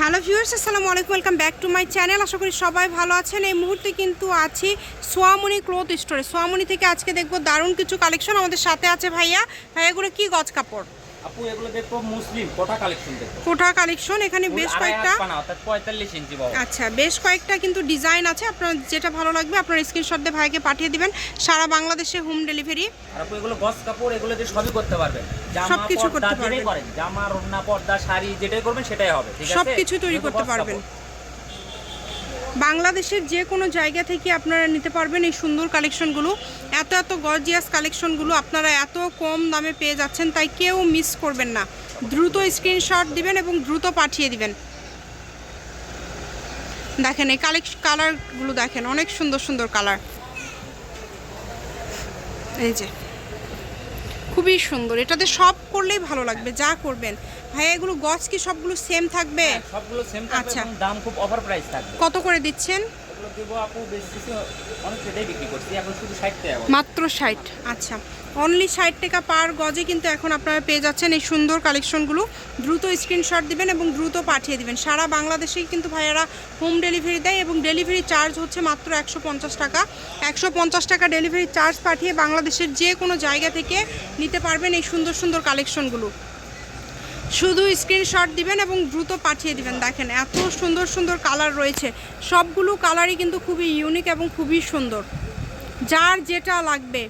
Hello viewers, আসসালামু আলাইকুম, welcome back to my channel. আশা করি সবাই ভালো আছেন। এই মুহূর্তে কিন্তু আছি সোয়ামণি ক্লোথ স্টোরে। সোয়ামণি থেকে আজকে দেখব দারুণ কিছু কালেকশন আমাদের সাথে আছে ভাইয়া। ভাইয়াগুলো কি গজ কাপড়? আপু এগুলো দেখো মুসলিম কোঠা কালেকশন দেখো কোঠা কালেকশন এখানে বেশ কয়েকটা পঁয়তাল্লিশ ইঞ্চি আচ্ছা বেশ কয়েকটা কিন্তু ডিজাইন আছে আপনার যেটা ভালো লাগবে আপনার স্ক্রিনশট দিয়ে ভাইকে পাঠিয়ে দিবেন। সারা বাংলাদেশে হোম ডেলিভারি আর আপু এগুলো গস কাপড় এগুলো দিয়ে সবই করতে পারবেন। জামা সবকিছু করতে পারবেন। জামা রন্না পর্দা শাড়ি যেটাই করবেন সেটাই হবে ঠিক আছে? সবকিছু তৈরি করতে পারবেন। বাংলাদেশের যে কোনো জায়গা থেকে আপনারা নিতে পারবেন এই সুন্দর কালেকশনগুলো। এত এত গর্জিয়াস কালেকশনগুলো আপনারা এত কম দামে পেয়ে যাচ্ছেন, তাই কেউ মিস করবেন না। দ্রুত স্ক্রিনশট দিবেন এবং দ্রুত পাঠিয়ে দিবেন। দেখেন এই কালেকশ কালারগুলো দেখেন, অনেক সুন্দর সুন্দর কালার। এই যে, খুবই সুন্দর। এটাতে সব করলেই ভালো লাগবে, যা করবেন। ভাই এগুলো গছ কি সবগুলো সেম থাকবে? হ্যাঁ, সবগুলো সেম থাকবে আচ্ছা। এবং দাম খুব অফার প্রাইস থাকবে। কত করে দিচ্ছেন? এগুলো দেবো আপু বেশি অনেক সেটাই বিক্রি করছি এখন শুধু ষাট টাকা মাত্র ষাট। আচ্ছা। অনলি ষাট টাকা পার গজে কিন্তু এখন আপনারা পেয়ে যাচ্ছেন এই সুন্দর কালেকশনগুলো দ্রুত স্ক্রিনশট দিবেন এবং দ্রুত পাঠিয়ে দিবেন। সারা বাংলাদেশেই কিন্তু ভাইয়ারা হোম ডেলিভারি দেয় এবং ডেলিভারি চার্জ হচ্ছে মাত্র একশো পঞ্চাশ টাকা। একশো পঞ্চাশ টাকা ডেলিভারি চার্জ পাঠিয়ে বাংলাদেশের যে কোনো জায়গা থেকে নিতে পারবেন এই সুন্দর সুন্দর কালেকশনগুলো শুধু স্ক্রিনশট দিবেন এবং দ্রুত পাঠিয়ে দিবেন। দেখেন, এত সুন্দর সুন্দর কালার রয়েছে। সবগুলো কালারই কিন্তু খুবই ইউনিক এবং খুবই সুন্দর। যার যেটা লাগবে,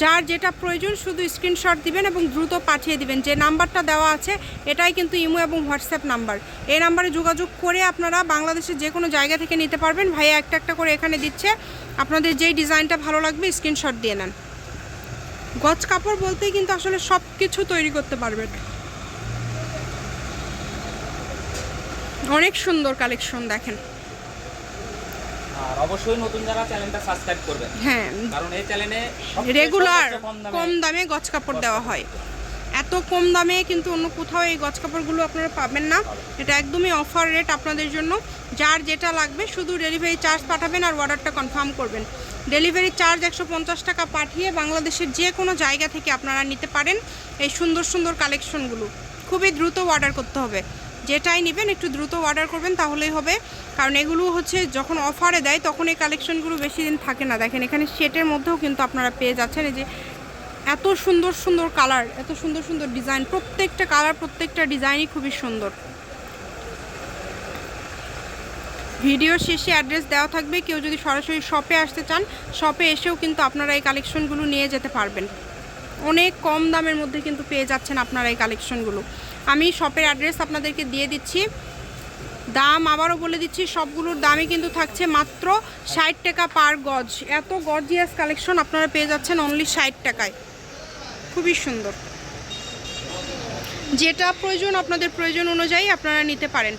যার যেটা প্রয়োজন, শুধু স্ক্রিনশট দিবেন এবং দ্রুত পাঠিয়ে দিবেন। যে নাম্বারটা দেওয়া আছে, এটাই কিন্তু ইমো এবং হোয়াটসঅ্যাপ নাম্বার এই নাম্বারে যোগাযোগ করে আপনারা বাংলাদেশের যে কোনো জায়গা থেকে নিতে পারবেন। ভাইয়া একটা একটা করে এখানে দিচ্ছে। আপনাদের যেই ডিজাইনটা ভালো লাগবে স্ক্রিনশট দিয়ে নেন। গজ কাপড় বলতেই কিন্তু আসলে সব কিছু তৈরি করতে পারবেন। অনেক সুন্দর কালেকশন দেখেন। আর অবশ্যই নতুন যারা চ্যানেলটা সাবস্ক্রাইব করবেন। হ্যাঁ। কারণ এই চ্যানেলে রেগুলার কম দামে গজ কাপড় দেওয়া হয়। এত কম দামে কিন্তু অন্য কোথাও এই গজ কাপড়গুলো আপনারা পাবেন না। এটা একদমই অফার রেট আপনাদের জন্য। যার যেটা লাগবে শুধু ডেলিভারি চার্জ পাঠাবেন আর অর্ডারটা কনফার্ম করবেন। ডেলিভারি চার্জ একশো পঞ্চাশ টাকা পাঠিয়ে বাংলাদেশের যে কোনো জায়গা থেকে আপনারা নিতে পারেন এই সুন্দর সুন্দর কালেকশনগুলো খুবই দ্রুত অর্ডার করতে হবে। যেটাই নেবেন, একটু দ্রুত অর্ডার করবেন, তাহলেই হবে। কারণ এগুলো হচ্ছে যখন অফারে দেয়, তখন এই কালেকশনগুলো বেশি দিন থাকে না। দেখেন, এখানে সেটের মধ্যেও কিন্তু আপনারা পেয়ে যাচ্ছেন। এই যে এত সুন্দর সুন্দর কালার এত সুন্দর সুন্দর ডিজাইন প্রত্যেকটা কালার প্রত্যেকটা ডিজাইনই খুবই সুন্দর। ভিডিও শেষে অ্যাড্রেস দেওয়া থাকবে। কেউ যদি সরাসরি শপে আসতে চান শপে এসেও কিন্তু আপনারা এই কালেকশনগুলো নিয়ে যেতে পারবেন। অনেক কম দামের মধ্যে কিন্তু পেয়ে যাচ্ছেন আপনারা এই কালেকশনগুলো। আমি শপের অ্যাড্রেস আপনাদেরকে দিয়ে দিচ্ছি। দাম আবারও বলে দিচ্ছি, সবগুলোর দামই কিন্তু থাকছে মাত্র ষাট টাকা পার গজ। এত গর্জিয়াস কালেকশন আপনারা পেয়ে যাচ্ছেন অনলি ষাট টাকায়। খুবই সুন্দর। যেটা প্রয়োজন আপনাদের প্রয়োজন অনুযায়ী আপনারা নিতে পারেন।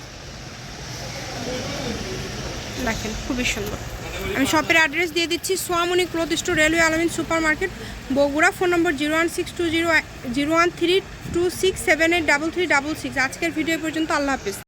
দেখেন, খুবই সুন্দর। আমি শপের অ্যাড্রেস দিয়ে দিচ্ছি Swamoni cloth store, railway Almin super market Bogura, phone number zero one six two zero zero one three two six seven eight double three double six. আজকের ভিডিও পর্যন্ত আল্লাহ হাফিজ।